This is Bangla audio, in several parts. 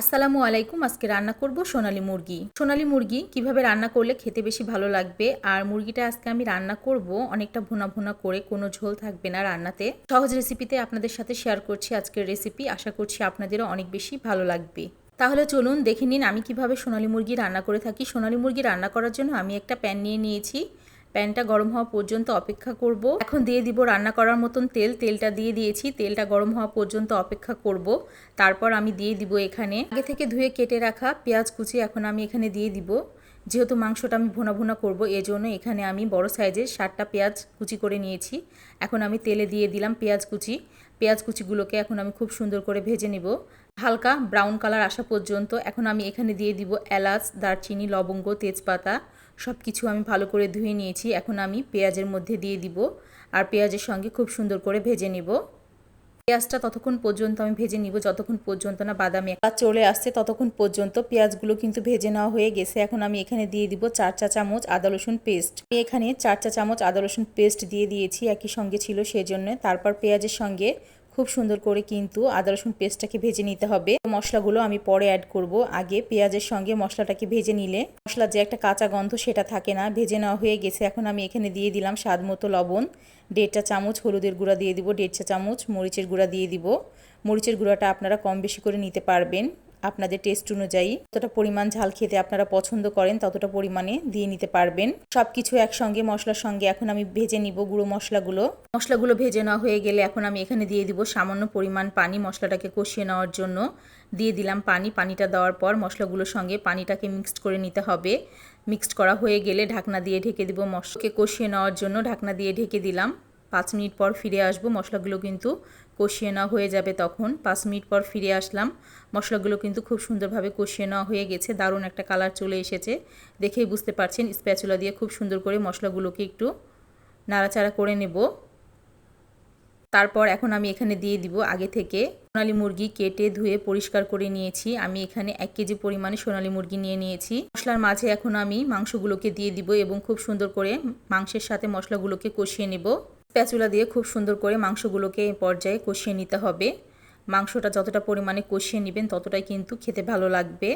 আসসালামু আলাইকুম, আজকে রান্না করব সোনালী মুরগি। সোনালী মুরগি কীভাবে রান্না করলে খেতে বেশি ভালো লাগবে? আর মুরগিটা আজকে আমি রান্না করব অনেকটা ভুনা ভুনা করে, কোনো ঝোল থাকবে না রান্নাতে। সহজ রেসিপিতে আপনাদের সাথে শেয়ার করছি আজকের রেসিপি আশা করছি আপনাদেরও অনেক বেশি ভালো লাগবে। তাহলে চলুন দেখে নিন আমি কীভাবে সোনালী মুরগি রান্না করে থাকি। সোনালী মুরগি রান্না করার জন্য আমি একটা প্যান নিয়ে নিয়েছি। প্যানটা গরম হওয়া পর্যন্ত অপেক্ষা করব। এখন দিয়ে দিব রান্না করার মতন তেল। তেলটা দিয়ে দিয়েছি। তেলটা গরম হওয়া পর্যন্ত অপেক্ষা করব। তারপর আমি দিয়ে দিব এখানে আগে থেকে ধুয়ে কেটে রাখা পেঁয়াজ কুচি এখন আমি এখানে দিয়ে দিব। যেহেতু মাংসটা আমি ভুনা ভোনা করব, এজন্য এখানে আমি বড় সাইজের ষাটটা পেঁয়াজ কুচি করে নিয়েছি। এখন আমি তেলে দিয়ে দিলাম পেঁয়াজ কুচি। পেঁয়াজ কুচিগুলোকে এখন আমি খুব সুন্দর করে ভেজে নিব। হালকা ব্রাউন কালার আসা পর্যন্ত এখন আমি এখানে দিয়ে দিব এলাচ, দারচিনি, লবঙ্গ, তেজপাতা। সব কিছু আমি ভালো করে ধুয়ে নিয়েছি। এখন আমি পেঁয়াজের মধ্যে দিয়ে দিব আর পেঁয়াজের সঙ্গে খুব সুন্দর করে ভেজে নিব। পেঁয়াজটা ততক্ষণ পর্যন্ত আমি ভেজে নিব, যতক্ষণ পর্যন্ত না বাদামি কাজ চলে আসছে ততক্ষণ পর্যন্ত পেঁয়াজগুলো কিন্তু ভেজে নেওয়া হয়ে গেছে। এখন আমি এখানে দিয়ে দিব চার চা চামচ আদা রসুন পেস্ট। আমি এখানে চার চা চামচ আদা রসুন পেস্ট দিয়ে দিয়েছি, একই সঙ্গে ছিল সেজন্য। তারপর পেঁয়াজের সঙ্গে খুব সুন্দর করে কিন্তু আদা, রসুন পেস্টটাকে ভেজে নিতে হবে। মশলাগুলো আমি পরে অ্যাড করব। আগে পেঁয়াজের সঙ্গে মশলাটাকে ভেজে নিলে মশলার যে একটা কাঁচা গন্ধ সেটা থাকে না, ভেজে নেওয়া হয়ে গেছে। এখন আমি এখানে দিয়ে দিলাম স্বাদ মতো লবণ। দেড়টা চামচ হলুদের গুঁড়া দিয়ে দিব দেড়টা চামচ মরিচের গুঁড়া দিয়ে দিব। মরিচের গুঁড়াটা আপনারা কম বেশি করে নিতে পারবেন। আপনাদের টেস্ট অনুযায়ী যতটা পরিমাণ ঝাল খেতে আপনারা পছন্দ করেন, ততটা পরিমাণে দিয়ে নিতে পারবেন। সব কিছু একসঙ্গে, মশলার সঙ্গে এখন আমি ভেজে নিব গুঁড়ো মশলাগুলো। মশলাগুলো ভেজে নেওয়া হয়ে গেলে এখন আমি এখানে দিয়ে দিব সামান্য পরিমাণ পানি মশলাটাকে কষিয়ে নেওয়ার জন্য। দিয়ে দিলাম পানি, পানিটা দেওয়ার পর মশলাগুলোর সঙ্গে পানিটাকে মিক্সড করে নিতে হবে। মিক্সড করা হয়ে গেলে ঢাকনা দিয়ে ঢেকে দিব মশলাকে কষিয়ে নেওয়ার জন্য ঢাকনা দিয়ে ঢেকে দিলাম। পাঁচ মিনিট পর ফিরে আসব। মশলাগুলো কিন্তু কষিয়ে নেওয়া হয়ে যাবে তখন। পাঁচ মিনিট পর ফিরে আসলাম। মশলাগুলো কিন্তু খুব সুন্দরভাবে কষিয়ে নেওয়া হয়ে গেছে। দারুণ একটা কালার চলে এসেছে। দেখেই বুঝতে পারছেন, স্প্যাচুলা দিয়ে খুব সুন্দর করে মশলাগুলোকে একটু নাড়াচাড়া করে নেব। তারপর এখন আমি এখানে দিয়ে দিব আগে থেকে সোনালি মুরগি কেটে ধুয়ে পরিষ্কার করে নিয়েছি। আমি এখানে এক কেজি পরিমাণে সোনালি মুরগি নিয়ে নিয়েছি। মশলার মাঝে এখন আমি মাংসগুলোকে দিয়ে দিব এবং খুব সুন্দর করে মাংসের সাথে মশলাগুলোকে কষিয়ে নেব। প্যাচুলা দিয়ে খুব সুন্দর করে মাংসগুলোকে পর্যায়ে কষিয়ে নিতে হবে। মাংসটা যতটা পরিমাণে কষিয়ে নেবেন, ততটাই কিন্তু খেতে ভালো লাগবে।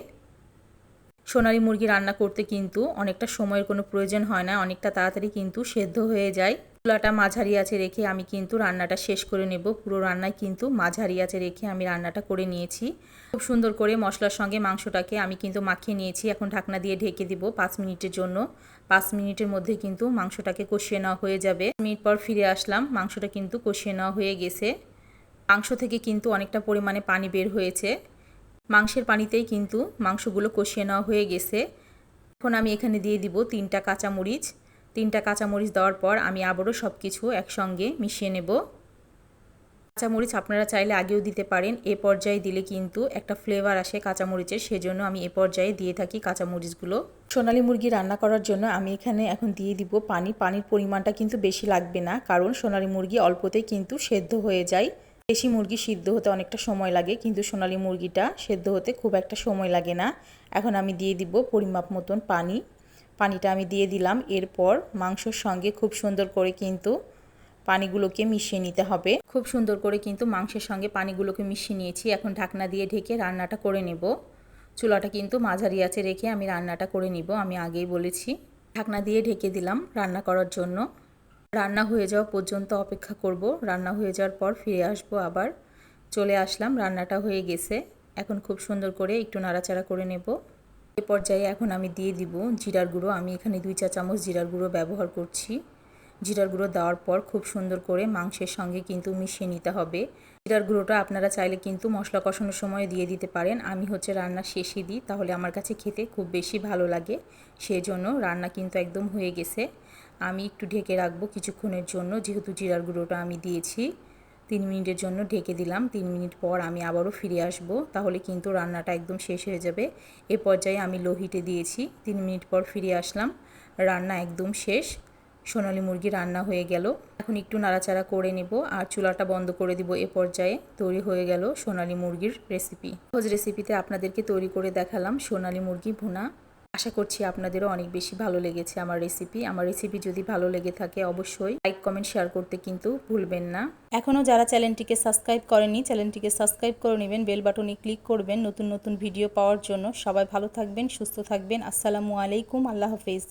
সোনালি মুরগি রান্না করতে কিন্তু অনেকটা সময়ের কোনো প্রয়োজন হয় না, অনেকটা তাড়াতাড়ি কিন্তু সেদ্ধ হয়ে যায়। চুলাটা মাঝারি আছে রেখে আমি কিন্তু রান্নাটা শেষ করে নেব। পুরো রান্নায় কিন্তু মাঝারি আছে রেখে আমি রান্নাটা করে নিয়েছি। খুব সুন্দর করে মশলার সঙ্গে মাংসটাকে আমি কিন্তু মাখিয়ে নিয়েছি। এখন ঢাকনা দিয়ে ঢেকে দিব পাঁচ মিনিটের জন্য। পাঁচ মিনিটের মধ্যে কিন্তু মাংসটাকে কষিয়ে নেওয়া হয়ে যাবে। মিনিট পর ফিরে আসলাম, মাংসটা কিন্তু কষিয়ে নেওয়া হয়ে গেছে। মাংস থেকে কিন্তু অনেকটা পরিমাণে পানি বের হয়েছে। মাংসের পানিতেই কিন্তু মাংসগুলো কষিয়ে নেওয়া হয়ে গেছে। এখন আমি এখানে দিয়ে দিব তিনটা কাঁচামরিচ। তিনটা কাঁচামরিচ দেওয়ার পর আমি আবারও সব কিছু একসঙ্গে মিশিয়ে নেব। কাঁচামরিচ আপনারা চাইলে আগেও দিতে পারেন, এ পর্যায়ে দিলে কিন্তু একটা ফ্লেভার আসে কাঁচামরিচের, সেজন্য আমি এ পর্যায়ে দিয়ে থাকি কাঁচামরিচগুলো। সোনালি মুরগি রান্না করার জন্য আমি এখানে এখন দিয়ে দিব পানি। পানির পরিমাণটা কিন্তু বেশি লাগবে না, কারণ সোনালি মুরগি অল্পতেই কিন্তু সেদ্ধ হয়ে যায়। দেশি মুরগি সিদ্ধ হতে অনেকটা সময় লাগে, কিন্তু সোনালি মুরগিটা সেদ্ধ হতে খুব একটা সময় লাগে না। এখন আমি দিয়ে দিব পরিমাপ মতন পানি। পানিটা আমি দিয়ে দিলাম, এরপর মাংসর সঙ্গে খুব সুন্দর করে কিন্তু পানিগুলোকে মিশিয়ে নিতে হবে। খুব সুন্দর করে কিন্তু মাংসের সঙ্গে পানিগুলোকে মিশিয়ে নিয়েছি। এখন ঢাকনা দিয়ে ঢেকে রান্নাটা করে নেব। চুলাটা কিন্তু মাঝারি আছে রেখে আমি রান্নাটা করে নিব, আমি আগেই বলেছি। ঢাকনা দিয়ে ঢেকে দিলাম রান্না করার জন্য। রান্না হয়ে যাওয়া পর্যন্ত অপেক্ষা করব। রান্না হয়ে যাওয়ার পর ফিরে আসব আবার। চলে আসলাম, রান্নাটা হয়ে গেছে। এখন খুব সুন্দর করে একটু নাড়াচাড়া করে নেব। এ পর্যায়ে এখন আমি দিয়ে দিব জিরার গুঁড়ো। আমি এখানে দুই চা চামচ জিরার গুঁড়ো ব্যবহার করছি। জিরার গুঁড়ো দেওয়ার পর খুব সুন্দর করে মাংসের সঙ্গে কিন্তু মিশিয়ে নিতে হবে। জিরার গুঁড়োটা আপনারা চাইলে কিন্তু মশলা কষানোর সময় দিয়ে দিতে পারেন। আমি হচ্ছে রান্না শেষে দিই, তাহলে আমার কাছে খেতে খুব বেশি ভালো লাগে। সেই জন্য রান্না কিন্তু একদম হয়ে গেছে। আমি একটু ঢেকে রাখব কিছুক্ষণের জন্য, যেহেতু জিরার গুঁড়োটা আমি দিয়েছি। তিন মিনিটের জন্য ঢেকে দিলাম। তিন মিনিট পর আমি আবারও ফিরে আসব, তাহলে কিন্তু রান্নাটা একদম শেষ হয়ে যাবে। এ পর্যায়ে আমি লোহিটে দিয়েছি। তিন মিনিট পর ফিরে আসলাম। রান্না একদম শেষ। সোনালি মুরগি রান্না হয়ে গেল। এখন একটু নাড়াচাড়া করে নেব আর চুলাটা বন্ধ করে দিব এ পর্যায়ে। তৈরি হয়ে গেল সোনালি মুরগির রেসিপি সহজ রেসিপিতে আপনাদেরকে তৈরি করে দেখালাম সোনালি মুরগি ভুনা। আশা করছি আপনাদেরও অনেক বেশি ভালো লেগেছে আমার রেসিপি আমার রেসিপি যদি ভালো লেগে থাকে অবশ্যই লাইক কমেন্ট শেয়ার করতে কিন্তু ভুলবেন না। এখনও যারা চ্যানেলটিকে সাবস্ক্রাইব করেনি, চ্যানেলটিকে সাবস্ক্রাইব করে নেবেন বেল বাটনে ক্লিক করবেন নতুন নতুন ভিডিও পাওয়ার জন্য। সবাই ভালো থাকবেন, সুস্থ থাকবেন। আসসালামু আলাইকুম, আল্লাহ হাফিজ।